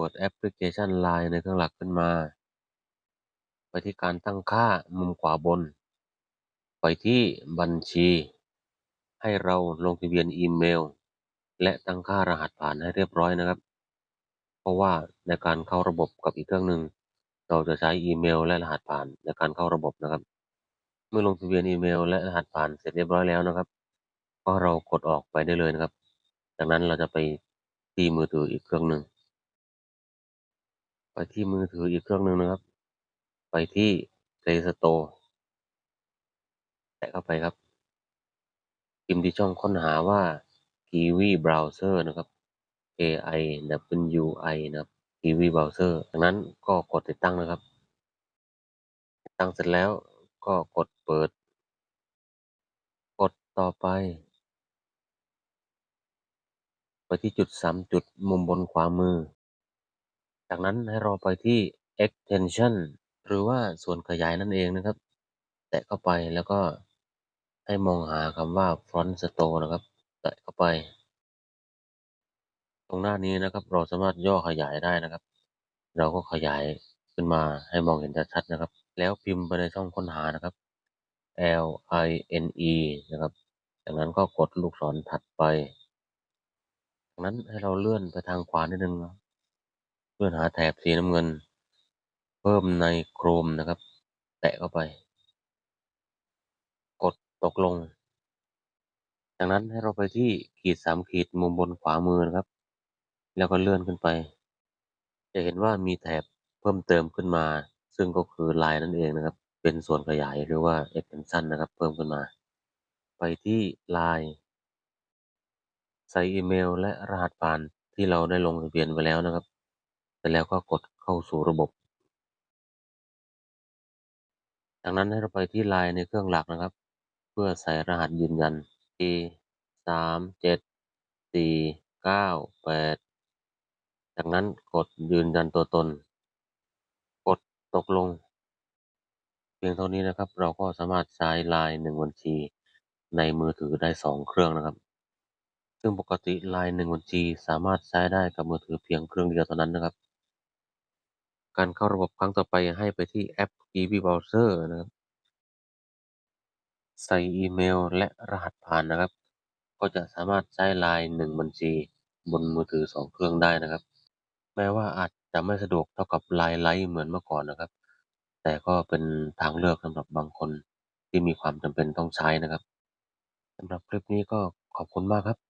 ปิดแอปพลิเคชัน LINE ในเครื่องหลักขึ้นมา ไปที่การตั้งค่ามุมขวาบน ไปที่บัญชี ให้เราลงทะเบียนอีเมล และตั้งค่ารหัสผ่านให้เรียบร้อยนะครับ เพราะว่าในการเข้าระบบกับอีกเครื่องหนึ่งเราจะใช้อีเมล และรหัสผ่านในการเข้าระบบนะครับ เมื่อลงทะเบียนอีเมล และรหัสผ่านเสร็จเรียบร้อยแล้วนะครับ ก็เรากดออกไปได้เลยนะครับ จากนั้นเราจะไปที่มือถืออีกเครื่องหนึ่ง ที่มือถืออีกเครื่องหนึ่งนะครับ ไปที่ Play Store แตะเข้าไปครับพิมพ์ที่ช่องค้นหาว่า Kiwi Browser นะครับ K I W I นะครับ Kiwi Browser จากนั้นก็กดติดตั้งนะครับติดตั้งเสร็จแล้วก็กดเปิด กดต่อไป ไปที่จุดสามจุดมุมบนขวามือ จากนั้นให้เราไปที่ extension หรือว่าส่วนขยายนั่นเองนะครับ แตะเข้าไปแล้วก็ให้มองหาคำว่า front store นะครับ แตะเข้าไป ตรงหน้านี้นะครับ เราสามารถย่อขยายได้นะครับ เราก็ขยายขึ้นมาให้มองเห็นชัดๆนะครับ แล้วพิมพ์ไปในช่องค้นหานะครับ L I N E นะครับ จากนั้นก็กดลูกศรถัดไป จากนั้นให้เราเลื่อนไปทางขวานิดนึง นะเลื่อนหาแถบสีน้ำเงิน เพิ่มใน Chrome นะครับ แตะเข้าไป กดตกลง จากนั้นให้เราไปที่ขีดสามขีดมุมบนขวามือนะครับ แล้วก็เลื่อนขึ้นไป จะเห็นว่ามีแถบเพิ่มเติมขึ้นมา ซึ่งก็คือ Line นั่นเองนะครับ เป็นส่วนขยายหรือว่า extension นะครับ เพิ่มขึ้นมา ไปที่ Line ใส่อีเมล และรหัสผ่านที่เราได้ลงทะเบียนไว้แล้วนะครับ เสร็จแล้วก็กดเข้าสู่ระบบ จากนั้นให้เราไปที่ Line ในเครื่องหลักนะครับ เพื่อใส่รหัสยืนยัน A สามเจ็ดสี่เก้าแปดจากนั้นกดยืนยันตัวตน กดตกลง เพียงเท่านี้นะครับ เราก็สามารถใช้ Line หนึ่งบัญชีในมือถือได้สองเครื่องนะครับ ซึ่งปกติ Line หนึ่งบัญชีสามารถใช้ได้กับมือถือเพียงเครื่องเดียวเท่านั้นนะครับ การเข้าระบบครั้งต่อไปให้ไปที่แอป Kiwi Browser นะครับ ใส่อีเมลและรหัสผ่านนะครับ ก็จะสามารถใช้ Line หนึ่งบัญชีบนมือถือสองเครื่องได้นะครับ แม้ว่าอาจจะไม่สะดวกเท่ากับ Line Lite เหมือนเมื่อก่อนนะครับ แต่ก็เป็นทางเลือกสำหรับบางคนที่มีความจำเป็นต้องใช้นะครับสำหรับคลิปนี้ก็ขอบคุณมากครับ